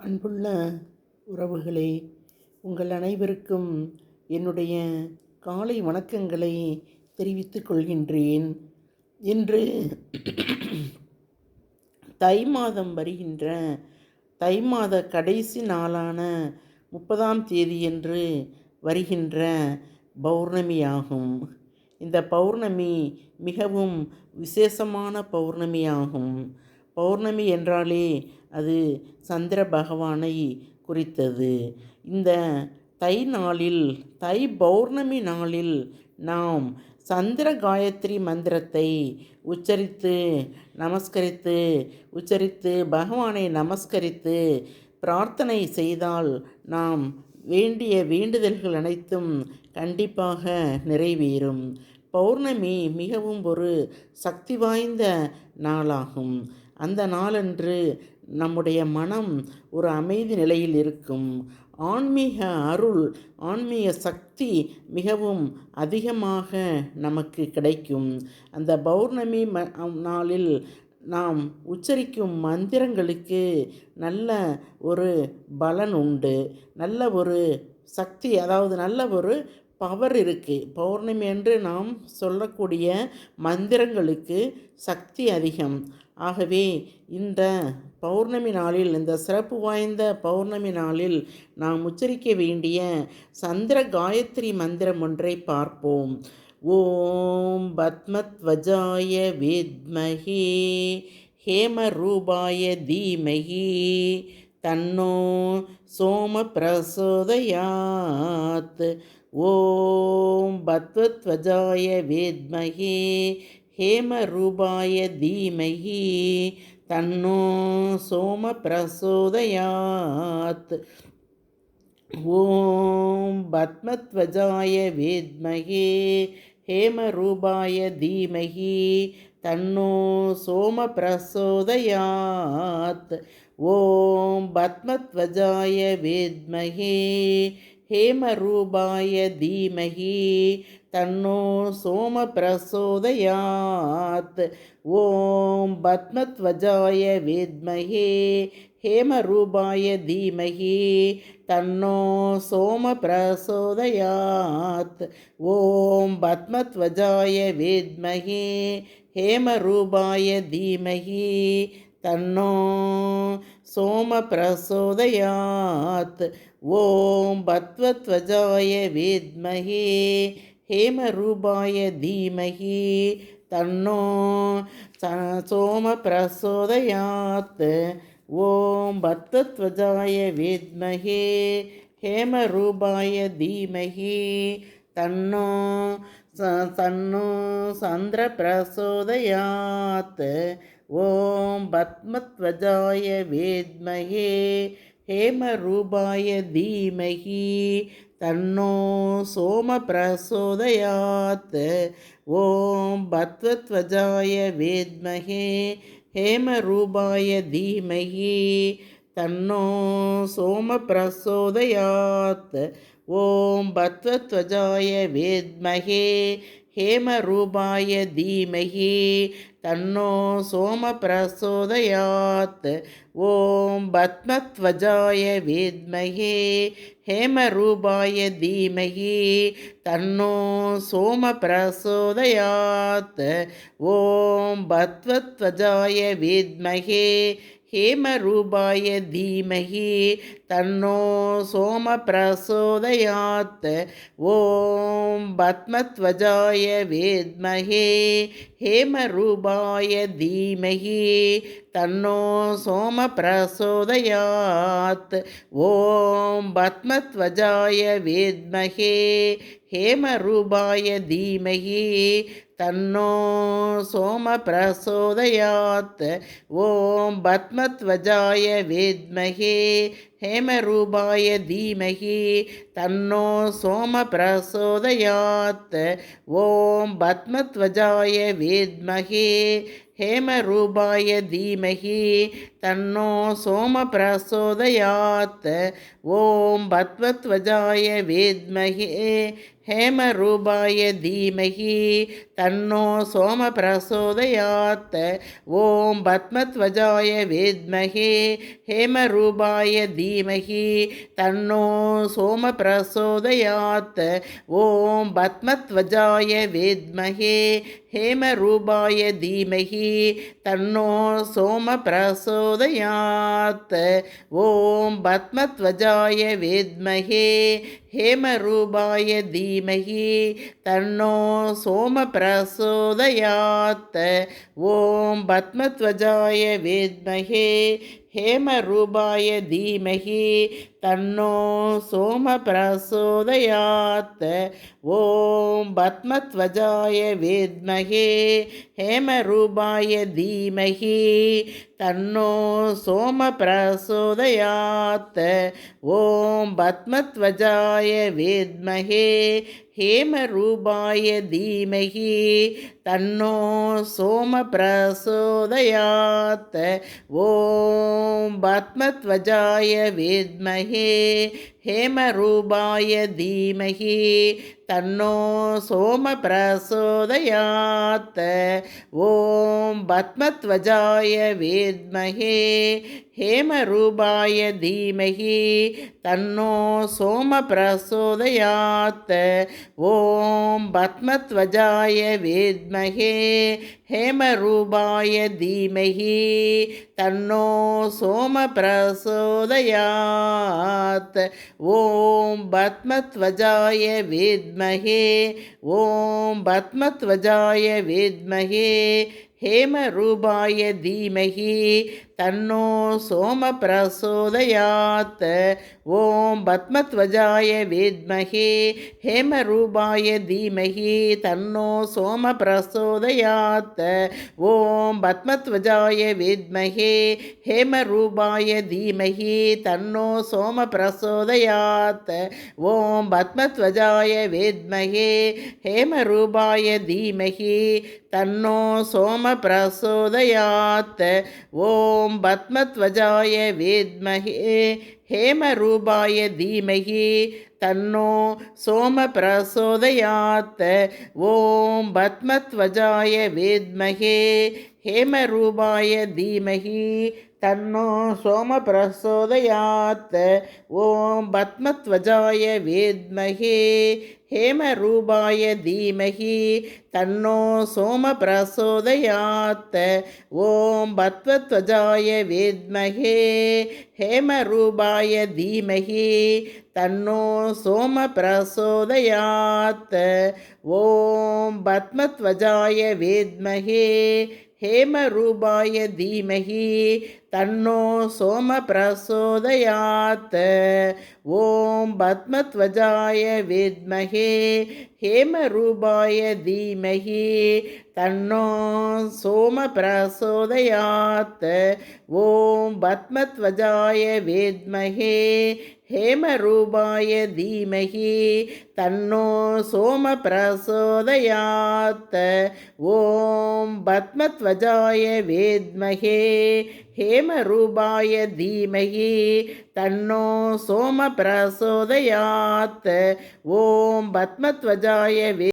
அன்புள்ள உறவுகளே உங்கள் அனைவருக்கும் என்னுடைய காலை வணக்கங்களை தெரிவித்துக் கொள்கின்றேன். இன்று தை மாதம் வருகின்ற தை மாத கடைசி நாளான முப்பதாம் தேதியன்று வருகின்ற பௌர்ணமியாகும். இந்த பௌர்ணமி மிகவும் விசேஷமான பௌர்ணமியாகும். பௌர்ணமி என்றாலே அது சந்திர பகவானை குறித்தது. இந்த தை நாளில் தை பௌர்ணமி நாளில் நாம் சந்திர காயத்ரி மந்திரத்தை உச்சரித்து நமஸ்கரித்து உச்சரித்து பகவானை நமஸ்கரித்து பிரார்த்தனை செய்தால் நாம் வேண்டிய வேண்டுதல்கள் அனைத்தும் கண்டிப்பாக நிறைவேறும். பௌர்ணமி மிகவும் ஒரு சக்தி வாய்ந்த நாளாகும். அந்த நாளன்று நம்முடைய மனம் ஒரு அமைதி நிலையில் இருக்கும். ஆன்மீக அருள் ஆன்மீக சக்தி மிகவும் அதிகமாக நமக்கு கிடைக்கும். அந்த பௌர்ணமி ம நாளில் நாம் உச்சரிக்கும் மந்திரங்களுக்கு நல்ல ஒரு பலன் உண்டு. நல்ல ஒரு சக்தி அதாவது நல்ல ஒரு பவர் இருக்குது பௌர்ணமி என்று நாம் சொல்லக்கூடிய மந்திரங்களுக்கு சக்தி அதிகம். ஆகவே இந்த பௌர்ணமி நாளில் இந்த சிறப்பு வாய்ந்த பௌர்ணமி நாளில் நாம் உச்சரிக்க வேண்டிய சந்திர காயத்ரி மந்திரம் ஒன்றை பார்ப்போம். ஓம் பத்மத்வஜாய வித்மஹி ஹேமரூபாய தீமஹி தன்னோ சோம பிரசோதயாத் ஓம் பத்வத்வஜாய வித்மஹி हेमरूपाय धीमहि तन्नो सोमप्रचोदयात् ॐ पद्मध्वजाय विद्महे हेमरूपाय धीमहि तन्नो सोमप्रचोदयात् ॐ पद्मध्वजाय विद्महे हेमरूपाय धीमहि तन्नो सोमप्रचोदयात् ॐ पद्मध्वजाय विद्महे हेमरूपाय धीमहि तन्नो सोमप्रचोदयात् ॐ पद्मध्वजाय विद्महे हेमरूपाय धीमहि तन्नो सोमप्रचोदयात् ॐ भत्वध्वजाय विद्महे हेमरूपाय धीमहि तन्नो सोमप्रचोदयात् ॐ भत्तध्वजाय विद्महे हेमरूपाय धीमहि तन्नो तन्नो ஓம் பத்மத்வஜாய வேத்மகே ஹேமரூபாய தீமகி தன்னோ சோம பிரசோதயாத் ஓம் பத்வத்வஜாய வேத்மகே ஹேமரூபாய தீமகி தன்னோ சோம பிரசோதயாத் ஓம் பத்வத்வஜாய வேத்மகே हेमरूपाय धीमहि तन्नो सोमप्रचोदयात् ॐ पद्मध्वजाय विद्महे हेमरूपाय धीमहि तन्नो सोमप्रचोदयात् ॐ पद्मध्वजाय विद्महे ஹேமரூபாய தீமகி தன்னோ சோம பிரசோதயாத் ஓம் பத்மத்வஜாய வேத்மஹே ஹேமரூபாய தீமகி तन्नो सोमप्रचोदयात् ॐ पद्मध्वजाय विद्महे हेमरूपाय धीमहि तन्नो सोमप्रचोदयात् ॐ पद्मध्वजाय विद्महे हेमरूपाय धीमहि तन्नो सोमप्रचोदयात् ॐ पद्मध्वजाय विद्महे ஹேமரூபாய தீமகி தன்னோ சோம பிரசோதயாத் ஓம் பத்வத்வஜாய வேத்மகே ஹேமரூபாய தீமகி தன்னோ சோம பிரசோதயாத் ஓம் பத்மத்வஜாய வித்மகே. ஹேமரூபாய தீமகி தன்னோ சோம பிரசோதயாத் ஓம் பத்மத்வஜாய வித்மகே. ஹேமரூபாய தீமகி தன்னோ சோம பிரசோதயாத் ஓம் பத்மத்வஜாய வித்மகே. ஹேமரூபாய தீ தீமகி தன்னோ சோம பிரசோதயாத் ஓம் பத்மத்வஜாய வித்மகே ஹேமரூபாய தீமகி தன்னோ சோம பிரசோதயாத் ஓம் பத்மத்வஜாய வித்மகே. ஹேமரூபாய தீமகி தன்னோ சோம பிரசோதயாத் ஓம் பத்மத்வஜாய வித்மகே. ஹேமரூபாய தீமகி தன்னோ சோம பிரசோதயாத் ஓம் பத்மத்வஜாய வித்மகே ஹேமரூபாய தீமகி தன்னோ சோம பிரசோதயாத் ஓம் பத்மத்வஜாய வித்மகே हेमरूपाय धीमहि तन्नो सोमप्रचोदयात् ॐ पद्मध्वजाय विद्महे हेमरूपाय धीमहि तन्नो सोमप्रचोदयात् ॐ पद्मध्वजाय विद्महे ॐ पद्मध्वजाय विद्महे हेमरूपाय धीमहि तन्नो सोमप्रचोदयात् ॐ पद्मध्वजाय विद्महे हेमरूपाय धीमहि तन्नो सोमप्रचोदयात् ॐ पद्मध्वजाय विद्महे हेमरूपाय धीमहि तन्नो सोमप्रचोदयात् ॐ पद्मध्वजाय विद्महे हेमरूपाय धीमहि तन्नो सोमप्रचोदयात् ॐ ஓம் பத்மத்வஜாய வேத்மஹே ஹேமரூபாய தீமகி தன்னோ சோம பிரசோதயாத் ஓம் பத்மத்வஜாய வேத்மஹே ஹேமரூபாய தீமகி तन्नो सोमप्रचोदयात् ॐ पद्मध्वजाय विद्महे हेमरूपाय धीमहि तन्नो सोमप्रचोदयात् ॐ पद्मध्वजाय विद्महे हेमरूपाय धीमहि तन्नो सोमप्रचोदयात् ॐ पद्मध्वजाय विद्महे हेमरूपाय धीमहि तन्नो सोमप्रचोदयात् ॐ पद्मध्वजाय विद्महे ஹேமரூபாய தீமகி தன்னோ சோம பிரசோதயாத் ஓம் பத்மத்வஜாய வேத்மகே ஹேமரூபாய தீமகி தன்னோ சோம பிரசோதயாத் ஓம் பத்மத்வஜாய வேத்மகே ஹேமரூபாய தீமகி தன்னோ சோம பிரசோதயாத் ஓம் பத்மத்வஜ சம்பதாய வே